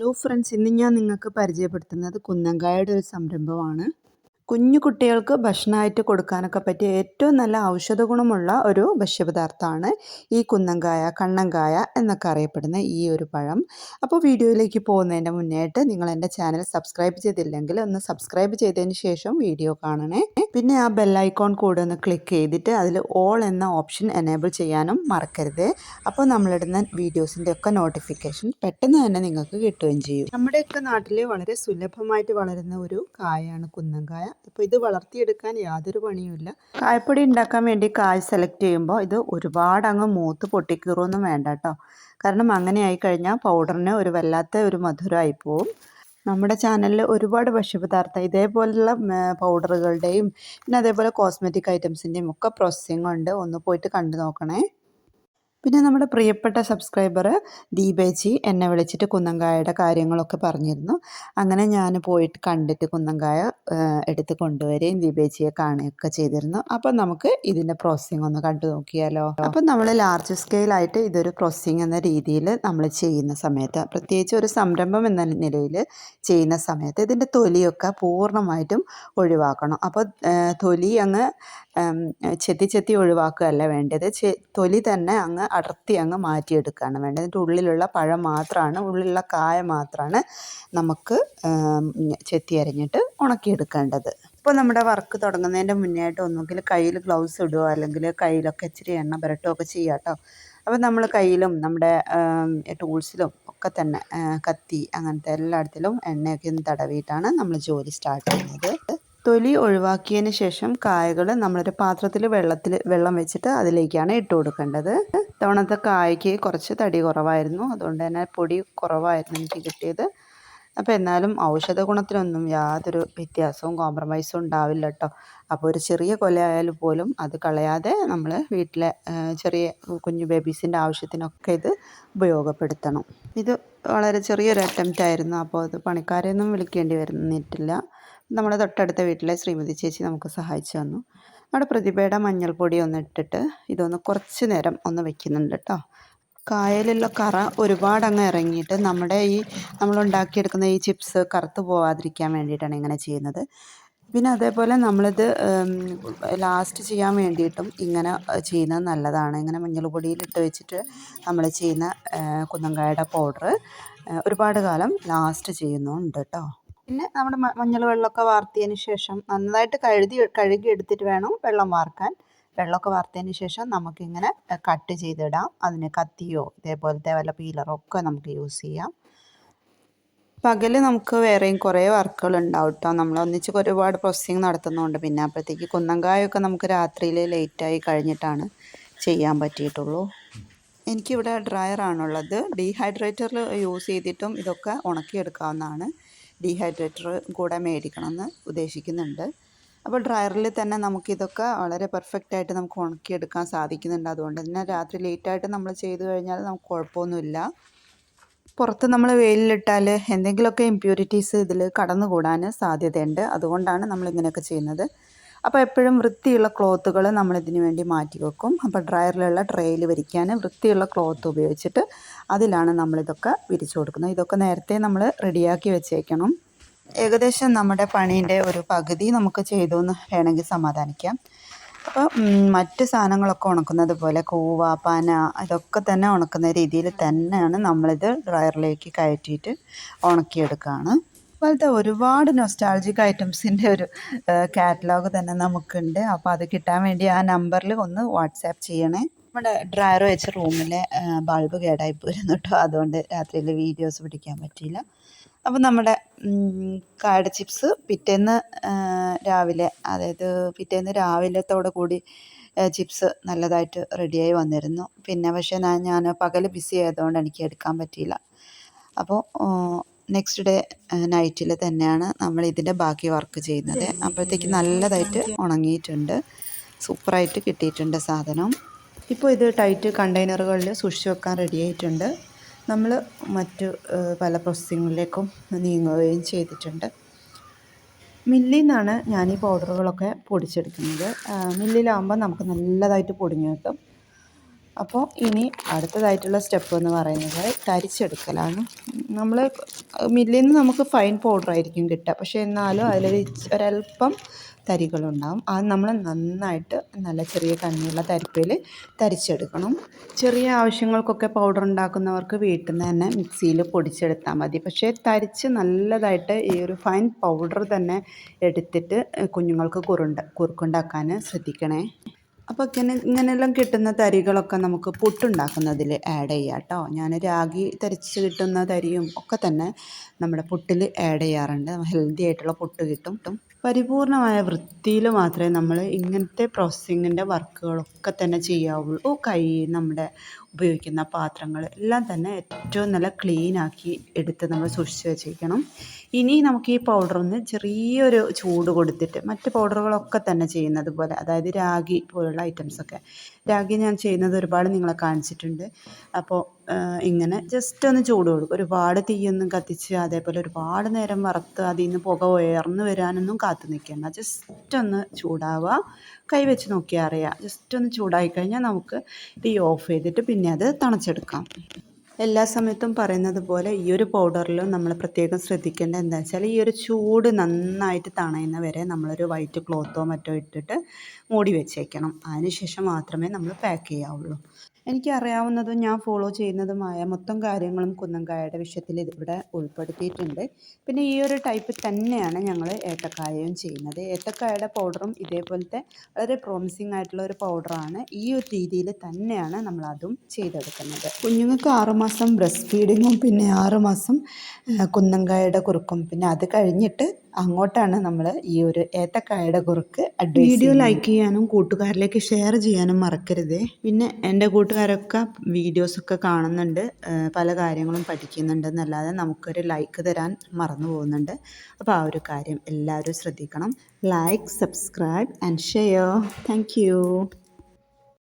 Hello friends ഇന്ന് ഞാൻ നിങ്ങൾക്ക് പരിചയപ്പെടുത്തുന്നത് കുന്നങ്കായുടെ ഒരു സംരംഭമാണ്. കുഞ്ഞു കുട്ടികൾക്ക് ഭക്ഷണമായിട്ട് കൊടുക്കാനൊക്കെ പറ്റിയ ഏറ്റവും നല്ല ഔഷധ ഗുണമുള്ള ഒരു ഭക്ഷ്യപദാർത്ഥമാണ് ഈ കുന്നങ്കായ കണ്ണങ്കായ എന്നൊക്കെ അറിയപ്പെടുന്ന ഈ ഒരു പഴം. അപ്പോൾ വീഡിയോയിലേക്ക് പോകുന്നതിന്റെ മുന്നേയായിട്ട് നിങ്ങൾ എന്റെ ചാനൽ സബ്സ്ക്രൈബ് ചെയ്തില്ലെങ്കിൽ ഒന്ന് സബ്സ്ക്രൈബ് ചെയ്തതിന് ശേഷം വീഡിയോ കാണണേ. പിന്നെ ആ ബെല്ലൈക്കോൺ കൂടെ ഒന്ന് ക്ലിക്ക് ചെയ്തിട്ട് അതിൽ ഓൾ എന്ന ഓപ്ഷൻ എനേബിൾ ചെയ്യാനും മറക്കരുത്. അപ്പോൾ നമ്മളിടുന്ന വീഡിയോസിന്റെ ഒക്കെ നോട്ടിഫിക്കേഷൻ പെട്ടെന്ന് തന്നെ നിങ്ങൾക്ക് കിട്ടുകയും ചെയ്യും. നമ്മുടെയൊക്കെ നാട്ടിൽ വളരെ സുലഭമായിട്ട് വളരുന്ന ഒരു കായാണ് കുന്നങ്കായ. അപ്പോൾ ഇത് വളർത്തിയെടുക്കാൻ യാതൊരു പണിയുമില്ല. കായപ്പൊടി ഉണ്ടാക്കാൻ വേണ്ടി കായ് സെലക്ട് ചെയ്യുമ്പോൾ ഇത് ഒരുപാട് അങ്ങ് മൂത്ത് പൊട്ടിക്കീറൊന്നും വേണ്ട കേട്ടോ കാരണം അങ്ങനെ ആയി കഴിഞ്ഞാൽ പൗഡറിന് ഒരു വല്ലാത്ത ഒരു മധുരമായി പോവും. നമ്മുടെ ചാനലിൽ ഒരുപാട് ഭക്ഷ്യപദാർത്ഥം ഇതേപോലുള്ള പൗഡറുകളുടെയും പിന്നെ അതേപോലെ കോസ്മെറ്റിക് ഐറ്റംസിന്റെയും ഒക്കെ പ്രോസസ്സിംഗ് ഉണ്ട്. ഒന്ന് പോയിട്ട് കണ്ടു നോക്കണേ. പിന്നെ നമ്മുടെ പ്രിയപ്പെട്ട സബ്സ്ക്രൈബർ ദീപേച്ചി എന്നെ വിളിച്ചിട്ട് കുന്നങ്കായയുടെ കാര്യങ്ങളൊക്കെ പറഞ്ഞിരുന്നു. അങ്ങനെ ഞാൻ പോയിട്ട് കണ്ടിട്ട് കുന്നങ്കായ എടുത്ത് കൊണ്ടുവരികയും ദീപേച്ചിയെ കാണുകയൊക്കെ ചെയ്തിരുന്നു. അപ്പം നമുക്ക് ഇതിന്റെ പ്രോസസ്സിങ് ഒന്ന് കണ്ടു നോക്കിയാലോ? അപ്പം നമ്മൾ ലാർജ് സ്കെയിലായിട്ട് ഇതൊരു പ്രോസസ്സിങ് എന്ന രീതിയിൽ നമ്മൾ ചെയ്യുന്ന സമയത്ത് പ്രത്യേകിച്ച് ഒരു സംരംഭം എന്ന നിലയിൽ ചെയ്യുന്ന സമയത്ത് ഇതിന്റെ തൊലിയൊക്കെ പൂർണമായിട്ടും ഒഴിവാക്കണം. അപ്പോൾ തൊലി അങ്ങ് ചെത്തി ചെത്തി ഒഴിവാക്കുകയല്ല വേണ്ടത്. തൊലി തന്നെ അങ്ങ് അടർത്തി അങ്ങ് മാറ്റിയെടുക്കുകയാണ് വേണ്ടത്. എന്നിട്ട് ഉള്ളിലുള്ള പഴം മാത്രമാണ് ഉള്ളിലുള്ള കായ മാത്രമാണ് നമുക്ക് ചെത്തി അരിഞ്ഞിട്ട് ഉണക്കിയെടുക്കേണ്ടത്. ഇപ്പോൾ നമ്മുടെ വർക്ക് തുടങ്ങുന്നതിന്റെ മുന്നേ ആയിട്ട് ഒന്നുകിൽ കയ്യിൽ ഗ്ലൗസ് ഇടുക അല്ലെങ്കിൽ കയ്യിലൊക്കെ ഇച്ചിരി എണ്ണ പുരട്ടുകയൊക്കെ ചെയ്യാം കേട്ടോ അപ്പോൾ നമ്മൾ കയ്യിലും നമ്മുടെ ടൂൾസിലും ഒക്കെ തന്നെ കത്തി അങ്ങനത്തെ എല്ലായിടത്തിലും എണ്ണയൊക്കെ ഒന്ന് തടവിയിട്ടാണ് നമ്മൾ ജോലി സ്റ്റാർട്ട് ചെയ്യുന്നത്. തൊലി ഒഴിവാക്കിയതിന് ശേഷം കായകൾ നമ്മളൊരു പാത്രത്തിൽ വെള്ളത്തിൽ വെള്ളം വെച്ചിട്ട് അതിലേക്കാണ് ഇട്ട് കൊടുക്കേണ്ടത്. തവണത്തെ കായ്ക്ക് കുറച്ച് തടി കുറവായിരുന്നു. അതുകൊണ്ട് തന്നെ പൊടി കുറവായിരുന്നു എനിക്ക് കിട്ടിയത്. അപ്പോൾ എന്നാലും ഔഷധ ഗുണത്തിനൊന്നും യാതൊരു വ്യത്യാസവും കോംപ്രമൈസും ഉണ്ടാവില്ല കേട്ടോ. അപ്പോൾ ഒരു ചെറിയ കൊല ആയാലും പോലും അത് കളയാതെ നമ്മൾ വീട്ടിലെ ചെറിയ കുഞ്ഞു ബേബീസിന്റെ ആവശ്യത്തിനൊക്കെ ഇത് ഉപയോഗപ്പെടുത്തണം. ഇത് വളരെ ചെറിയൊരു അറ്റംപ്റ്റ് ആയിരുന്നു. അപ്പോൾ അത് പണിക്കാരെയൊന്നും വിളിക്കേണ്ടി വരുന്നിട്ടില്ല. നമ്മുടെ തൊട്ടടുത്ത വീട്ടിലെ ശ്രീമതി ചേച്ചി നമുക്ക് സഹായിച്ചു തന്നു. നമ്മുടെ പ്രതിഭയുടെ മഞ്ഞൾപ്പൊടി ഒന്ന് ഇട്ടിട്ട് ഇതൊന്ന് കുറച്ച് നേരം ഒന്ന് വെക്കുന്നുണ്ട് കേട്ടോ കായലുള്ള കറ ഒരുപാട് അങ്ങ് ഇറങ്ങിയിട്ട് നമ്മുടെ ഈ നമ്മൾ ഉണ്ടാക്കിയെടുക്കുന്ന ഈ ചിപ്സ് കറുത്ത് പോവാതിരിക്കാൻ വേണ്ടിയിട്ടാണ് ഇങ്ങനെ ചെയ്യുന്നത്. പിന്നെ അതേപോലെ നമ്മളിത് ലാസ്റ്റ് ചെയ്യാൻ വേണ്ടിയിട്ടും ഇങ്ങനെ ചെയ്യുന്നത് നല്ലതാണ്. ഇങ്ങനെ മഞ്ഞൾ പൊടിയിലിട്ട് വെച്ചിട്ട് നമ്മൾ ചെയ്യുന്ന കുന്നങ്കായുടെ പൗഡർ ഒരുപാട് കാലം ലാസ്റ്റ് ചെയ്യുന്നുണ്ട് കേട്ടോ പിന്നെ നമ്മുടെ മഞ്ഞൾ വെള്ളമൊക്കെ വാർത്തിയതിന് ശേഷം നന്നായിട്ട് കഴുതി കഴുകി എടുത്തിട്ട് വേണം വെള്ളം വാർക്കാൻ. വെള്ളമൊക്കെ വാർത്തതിന് ശേഷം നമുക്കിങ്ങനെ കട്ട് ചെയ്തിടാം. അതിന് കത്തിയോ ഇതേപോലത്തെ വല്ല പീലറോ ഒക്കെ നമുക്ക് യൂസ് ചെയ്യാം. പകൽ നമുക്ക് വേറെയും കുറേ വർക്കുകൾ ഉണ്ടാവും കേട്ടോ നമ്മൾ ഒന്നിച്ച് ഒരുപാട് പ്രോസസ്സിങ് നടത്തുന്നുണ്ട് പിന്നെ അപ്പോഴത്തേക്ക് കുന്നങ്കായൊക്കെ നമുക്ക് രാത്രിയിൽ ലേറ്റായി കഴിഞ്ഞിട്ടാണ് ചെയ്യാൻ പറ്റിയിട്ടുള്ളൂ. എനിക്കിവിടെ ഡ്രയറാണുള്ളത്. ഡീഹൈഡ്രേറ്ററിൽ യൂസ് ചെയ്തിട്ടും ഇതൊക്കെ ഉണക്കിയെടുക്കാവുന്നതാണ്. ഡീഹൈഡ്രേറ്റർ കൂടെ മേടിക്കണമെന്ന് ഉദ്ദേശിക്കുന്നുണ്ട്. അപ്പോൾ ഡ്രയറിൽ തന്നെ നമുക്കിതൊക്കെ വളരെ പെർഫെക്റ്റ് ആയിട്ട് നമുക്ക് ഉണക്കിയെടുക്കാൻ സാധിക്കുന്നുണ്ട്. അതുകൊണ്ട് തന്നെ രാത്രി ലേറ്റായിട്ട് നമ്മൾ ചെയ്തു കഴിഞ്ഞാൽ നമുക്ക് കുഴപ്പമൊന്നുമില്ല. പുറത്ത് നമ്മൾ വെയിലിലിട്ടാൽ എന്തെങ്കിലുമൊക്കെ ഇമ്പ്യൂരിറ്റീസ് ഇതിൽ കടന്നുകൂടാൻ സാധ്യതയുണ്ട്. അതുകൊണ്ടാണ് നമ്മൾ ഇങ്ങനെയൊക്കെ ചെയ്യുന്നത്. അപ്പോൾ എപ്പോഴും വൃത്തിയുള്ള ക്ലോത്തുകൾ നമ്മളിതിന് വേണ്ടി മാറ്റി വെക്കും. അപ്പോൾ ഡ്രയറിലുള്ള ട്രേയിൽ വിരിക്കാൻ വൃത്തിയുള്ള ക്ലോത്ത് ഉപയോഗിച്ചിട്ട് അതിലാണ് നമ്മളിതൊക്കെ വിരിച്ചു കൊടുക്കുന്നത്. ഇതൊക്കെ നേരത്തെ നമ്മൾ റെഡിയാക്കി വെച്ചേക്കണം. ഏകദേശം നമ്മുടെ പണീന്റെ ഒരു പകുതി നമുക്ക് ചെയ്തു എന്ന് വേണമെങ്കിൽ സമാധാനിക്കാം. അപ്പോൾ മറ്റ് സാധനങ്ങളൊക്കെ ഉണക്കുന്നത് പോലെ കൂവ പന ഇതൊക്കെ തന്നെ ഉണക്കുന്ന രീതിയിൽ തന്നെയാണ് നമ്മളിത് ഡ്രയറിലേക്ക് കയറ്റിയിട്ട് ഉണക്കിയെടുക്കുകയാണ് അതുപോലത്തെ ഒരുപാട് നൊസ്റ്റാൾജിക് ഐറ്റംസിന്റെ ഒരു കാറ്റലോഗ് തന്നെ നമുക്കുണ്ട്. അപ്പോൾ അത് കിട്ടാൻ വേണ്ടി ആ നമ്പറിൽ ഒന്ന് വാട്സാപ്പ് ചെയ്യണേ. നമ്മുടെ ഡ്രയർ വെച്ച റൂമിലെ ബൾബ് കേടായി പോയിരുന്നു കേട്ടോ അതുകൊണ്ട് രാത്രിയിൽ വീഡിയോസ് പിടിക്കാൻ പറ്റിയില്ല. അപ്പോൾ നമ്മുടെ കാട ചിപ്സ് പിറ്റേന്ന് രാവിലെ അതായത് പിറ്റേന്ന് രാവിലത്തോടെ കൂടി ചിപ്സ് നല്ലതായിട്ട് റെഡിയായി വന്നിരുന്നു. പിന്നെ പക്ഷേ ഞാൻ പകൽ ബിസി ആയതുകൊണ്ട് എനിക്ക് എടുക്കാൻ പറ്റിയില്ല. അപ്പോൾ നെക്സ്റ്റ് ഡേ നൈറ്റിൽ തന്നെയാണ് നമ്മൾ ഇതിന്റെ ബാക്കി വർക്ക് ചെയ്യുന്നത്. അപ്പോഴത്തേക്ക് നല്ലതായിട്ട് ഉണങ്ങിയിട്ടുണ്ട്. സൂപ്പറായിട്ട് കിട്ടിയിട്ടുണ്ട് സാധനം. ഇപ്പോൾ ഇത് ടൈറ്റ് കണ്ടെയ്നറുകളിൽ സൂക്ഷിച്ച് വെക്കാൻ റെഡി ആയിട്ടുണ്ട്. നമ്മൾ മറ്റു പല പ്രോസസ്സിങ്ങിലേക്കും നീങ്ങുകയും ചെയ്തിട്ടുണ്ട്. മില്ലിൽ നിന്നാണ് ഞാൻ ഈ പൗഡറുകളൊക്കെ പൊടിച്ചെടുക്കുന്നത് മില്ലിലാകുമ്പോൾ നമുക്ക് നല്ലതായിട്ട് പൊടിഞ്ഞു കിട്ടും. അപ്പോൾ ഇനി അടുത്തതായിട്ടുള്ള സ്റ്റെപ്പ് എന്ന് പറയുന്നത് തരിച്ചെടുക്കലാണ്. നമ്മൾ മില്ലിൽ നിന്ന് നമുക്ക് ഫൈൻ പൗഡർ ആയിരിക്കും കിട്ടുക. പക്ഷേ എന്നാലും അതിലൊരു ഒരല്പം തരികളുണ്ടാവും. അത് നമ്മൾ നന്നായിട്ട് നല്ല ചെറിയ കണ്ണിയുള്ള തരിപ്പയിൽ തരിച്ചെടുക്കണം. ചെറിയ ആവശ്യങ്ങൾക്കൊക്കെ പൗഡർ ഉണ്ടാക്കുന്നവർക്ക് വീട്ടിൽ നിന്ന് തന്നെ മിക്സിയിൽ പൊടിച്ചെടുത്താൽ മതി. പക്ഷേ തരിച്ച് നല്ലതായിട്ട് ഈ ഒരു ഫൈൻ പൗഡർ തന്നെ എടുത്തിട്ട് കുഞ്ഞുങ്ങൾക്ക് കുറുണ്ട കുറുക്കുണ്ടാക്കാൻ ശ്രദ്ധിക്കണേ. അപ്പോൾ ഇങ്ങനെ ഇങ്ങനെയെല്ലാം കിട്ടുന്ന തരികളൊക്കെ നമുക്ക് പുട്ടുണ്ടാക്കുന്നതിൽ ആഡ് ചെയ്യാം കേട്ടോ. ഞാൻ രാഗി തരിച്ച് കിട്ടുന്ന തരിയും ഒക്കെ തന്നെ നമ്മുടെ പുട്ടിൽ ആഡ് ചെയ്യാറുണ്ട്. ഹെൽത്തി ആയിട്ടുള്ള പുട്ട് കിട്ടും. കിട്ടും പരിപൂർണമായ വൃത്തിയിൽ മാത്രമേ നമ്മൾ ഇങ്ങനത്തെ പ്രോസസ്സിങ്ങിന്റെ വർക്കുകളൊക്കെ തന്നെ ചെയ്യാവുള്ളൂ. കൈ നമ്മുടെ ഉപയോഗിക്കുന്ന പാത്രങ്ങൾ എല്ലാം തന്നെ ഏറ്റവും നല്ല ക്ലീനാക്കി എടുത്ത് നമ്മൾ സൂക്ഷിച്ച് വെച്ചിരിക്കണം. ഇനി നമുക്ക് ഈ പൗഡർ ഒന്ന് ചെറിയൊരു ചൂട് കൊടുത്തിട്ട് മറ്റ് പൗഡറുകളൊക്കെ തന്നെ ചെയ്യുന്നത് പോലെ അതായത് രാഗി പോലുള്ള ഐറ്റംസൊക്കെ രാഗി ഞാൻ ചെയ്യുന്നത് ഒരുപാട് നിങ്ങളെ കാണിച്ചിട്ടുണ്ട്. അപ്പോൾ ഇങ്ങനെ ജസ്റ്റ് ഒന്ന് ചൂട് കൊടുക്കും. ഒരുപാട് തീയൊന്നും കത്തിച്ച് അതേപോലെ ഒരുപാട് നേരം വറുത്ത് അതിൽ നിന്ന് പുക ഉയർന്നു വരാനൊന്നും കാത്തു നിൽക്കേണ്ട. ജസ്റ്റ് ഒന്ന് ചൂടാവുക. കൈ വെച്ച് നോക്കിയാൽ അറിയാം. ജസ്റ്റ് ഒന്ന് ചൂടായി കഴിഞ്ഞാൽ നമുക്ക് തീ ഓഫ് ചെയ്തിട്ട് പിന്നെ അത് തണച്ചെടുക്കാം എല്ലാ സമയത്തും പറയുന്നത് പോലെ ഈ ഒരു പൗഡറിലും നമ്മൾ പ്രത്യേകം ശ്രദ്ധിക്കേണ്ട എന്താ വെച്ചാൽ ഈ ഒരു ചൂട് നന്നായിട്ട് തണയുന്ന വരെ നമ്മളൊരു വൈറ്റ് ക്ലോത്തോ മറ്റോ ഇട്ടിട്ട് മൂടി വെച്ചേക്കണം. അതിനുശേഷം മാത്രമേ നമ്മൾ പാക്ക് ചെയ്യാവുള്ളൂ. എനിക്ക് അറിയാവുന്നതും ഞാൻ ഫോളോ ചെയ്യുന്നതുമായ മൊത്തം കാര്യങ്ങളും കുന്നങ്കായയുടെ വിഷയത്തിൽ ഇവിടെ ഉൾപ്പെടുത്തിയിട്ടുണ്ട്. പിന്നെ ഈ ഒരു ടൈപ്പ് തന്നെയാണ് ഞങ്ങൾ ഏത്തക്കായയും ചെയ്യുന്നത്. ഏത്തക്കായയുടെ പൗഡറും ഇതേപോലത്തെ വളരെ പ്രോമിസിങ് ആയിട്ടുള്ള ഒരു പൗഡറാണ് ഈ ഒരു രീതിയിൽ തന്നെയാണ് നമ്മൾ അതും ചെയ്തെടുക്കുന്നത്. കുഞ്ഞുങ്ങൾക്ക് ആറുമാസം ബ്രസ്റ്റ് ഫീഡിങ്ങും പിന്നെ ആറുമാസം കുന്നങ്കായയുടെ കുറുക്കും. പിന്നെ അത് കഴിഞ്ഞിട്ട് അങ്ങോട്ടാണ് നമ്മൾ ഈ ഒരു ഏത്തക്കായയുടെ കുറുക്ക് അഡ്വൈസ് വീഡിയോ ലൈക്ക് ചെയ്യാനും കൂട്ടുകാരിലേക്ക് ഷെയർ ചെയ്യാനും മറക്കരുത്. പിന്നെ എന്റെ കൂട്ടുകാരൊക്കെ വീഡിയോസൊക്കെ കാണുന്നുണ്ട് പല കാര്യങ്ങളും പഠിക്കുന്നുണ്ട് എന്നല്ലാതെ നമുക്കൊരു ലൈക്ക് തരാൻ മറന്നു പോകുന്നുണ്ട്. അപ്പോൾ ആ ഒരു കാര്യം എല്ലാവരും ശ്രദ്ധിക്കണം. Like subscribe and share thank